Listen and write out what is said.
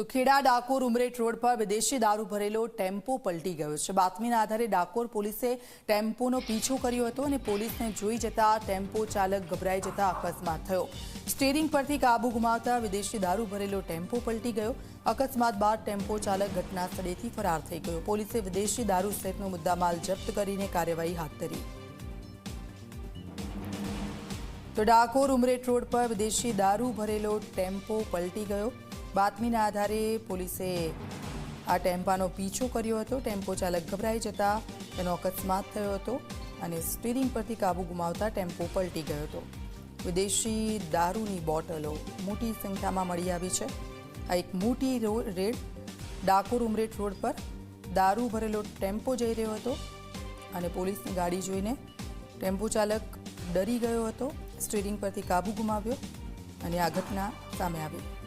તો ખેડા ડાકોર ઉમરેટ રોડ પર વિદેશી દારૂ ભરેલો ટેમ્પો પલટી ગયો છે. બાતમીના આધારે ડાકોર પોલીસે ટેમ્પોનો પીછો કર્યો હતો અને પોલીસને જોઈ જતા ટેમ્પો ચાલક ગભરાઈ જતા અકસ્માત થયો. સ્ટેરિંગ પરથી કાબુ ગુમાવતા વિદેશી દારૂ ભરેલો ટેમ્પો પલટી ગયો. અકસ્માત બાદ ટેમ્પો ચાલક ઘટના સ્થળેથી ફરાર થઈ ગયો. પોલીસે વિદેશી દારૂ સહિતનો મુદ્દામાલ જપ્ત કરીને કાર્યવાહી હાથ ધરી. તો ડાકોર ઉમરેટ રોડ પર વિદેશી દારૂ ભરેલો ટેમ્પો પલટી ગયો. બાતમીના આધારે પોલીસે આ ટેમ્પાનો પીછો કર્યો હતો. ટેમ્પો ચાલક ગભરાઈ જતા તેનો અકસ્માત થયો હતો અને સ્ટીરિંગ પરથી કાબુ ગુમાવતા ટેમ્પો પલટી ગયો હતો. વિદેશી દારૂની બોટલો મોટી સંખ્યામાં મળી આવી છે. આ એક મોટી રેડ ડાકોર ઉમરેઠ રોડ પર દારૂ ભરેલો ટેમ્પો જઈ રહ્યો હતો અને પોલીસની ગાડી જોઈને ટેમ્પો ચાલક ડરી ગયો હતો. સ્ટીરિંગ પરથી કાબુ ગુમાવ્યો અને આ ઘટના સામે આવી.